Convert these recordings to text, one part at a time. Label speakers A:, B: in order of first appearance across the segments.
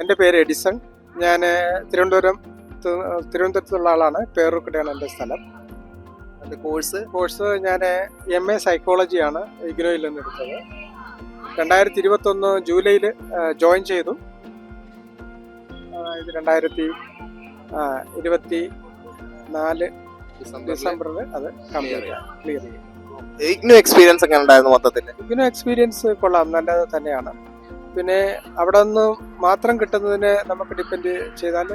A: എന്റെ പേര് എഡിസൺ. ഞാൻ തിരുവനന്തപുരം തിരുവനന്തപുരത്തുള്ള ആളാണ്. പേരൂർക്കടയാണ് എന്റെ സ്ഥലം.
B: എന്റെ കോഴ്സ്
A: കോഴ്സ് ഞാൻ എം എ സൈക്കോളജിയാണ് ഇഗ്നോയിൽ നിന്ന് എടുത്തത് രണ്ടായിരത്തി ഇരുപത്തൊന്ന് ജൂലൈയിൽ ജോയിൻ ചെയ്തു. ഇത് രണ്ടായിരത്തി ഇരുപത്തി നാല് ഡിസംബറിൽ അത് കംപ്ലീറ്റ് ക്ലിയർ ചെയ്യും
B: ഇഗ്നോ എക്സ്പീരിയൻസ് ഒക്കെ ഉണ്ടായിരുന്നു മൊത്തത്തിൽ
A: ഇഗ്നോ എക്സ്പീരിയൻസ് കൊള്ളാം. നല്ലത് തന്നെയാണ്. പിന്നെ അവിടെ നിന്ന് മാത്രം കിട്ടുന്നതിനെ നമുക്ക് ഡിപ്പെൻഡ് ചെയ്താൽ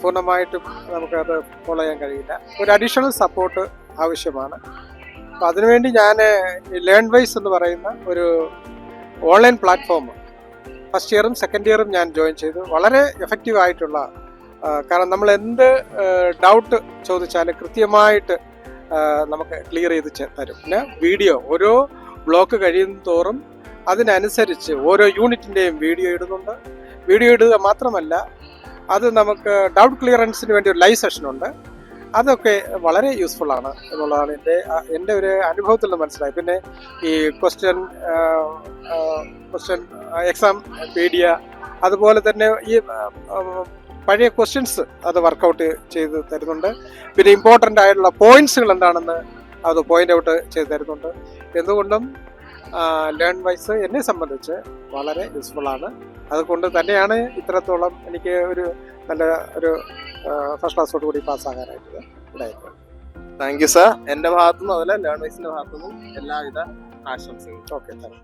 A: പൂർണമായിട്ടും നമുക്കത് ഫോളോ ചെയ്യാൻ കഴിയില്ല. ഒരു അഡീഷണൽ സപ്പോർട്ട് ആവശ്യമാണ്. അപ്പം അതിനുവേണ്ടി ഞാൻ ലേൺ വൈസ് എന്ന് പറയുന്ന ഒരു ഓൺലൈൻ പ്ലാറ്റ്ഫോം ഫസ്റ്റ് ഇയറും സെക്കൻഡ് ഇയറും ഞാൻ ജോയിൻ ചെയ്തു. വളരെ എഫക്റ്റീവ് ആയിട്ടുള്ള കാരണം നമ്മൾ എന്ത് ഡൗട്ട് ചോദിച്ചാലും കൃത്യമായിട്ട് നമുക്ക് ക്ലിയർ ചെയ്ത് തരും. പിന്നെ വീഡിയോ ഓരോ ബ്ലോക്ക് കഴിയും തോറും അതിനനുസരിച്ച് ഓരോ യൂണിറ്റിന്റെയും വീഡിയോ ഇടുന്നുണ്ട്. വീഡിയോ ഇടുക മാത്രമല്ല അത് നമുക്ക് ഡൗട്ട് ക്ലിയറൻസിന് വേണ്ടി ഒരു ലൈവ് സെഷനുണ്ട് അതൊക്കെ വളരെ യൂസ്ഫുൾ ആണ് എന്നുള്ളതാണ് എന്റെ എന്റെ ഒരു അനുഭവത്തിൽ നിന്ന് മനസ്സിലായി. പിന്നെ ഈ ക്വസ്റ്റ്യൻ ക്വസ്റ്റ്യൻ എക്സാം പീഡിയ അതുപോലെ തന്നെ ഈ പഴയ ക്വസ്റ്റ്യൻസ് അത് വർക്കൗട്ട് ചെയ്ത് തരുന്നുണ്ട്. പിന്നെ ഇമ്പോർട്ടന്റ് ആയിട്ടുള്ള പോയിന്റ്സുകൾ എന്താണെന്ന് അത് പോയിന്റ് ഔട്ട് ചെയ്ത് തരുന്നുണ്ട്. എന്തുകൊണ്ടും ലേൺ വൈസ് എന്നെ സംബന്ധിച്ച് വളരെ യൂസ്ഫുൾ ആണ്. അതുകൊണ്ട് തന്നെയാണ് ഇത്രത്തോളം എനിക്ക് ഒരു നല്ല ഒരു ഫസ്റ്റ് ക്ലാസ്സോട് കൂടി പാസ്സാകാനായിട്ട് ഇതായത്
B: താങ്ക് യു സാർ എന്റെ ഭാഗത്തുനിന്നും അതുപോലെ ലേൺ വൈസിന്റെ ഭാഗത്തുനിന്നും എല്ലാവിധ ആശംസകളും.
A: Okay thank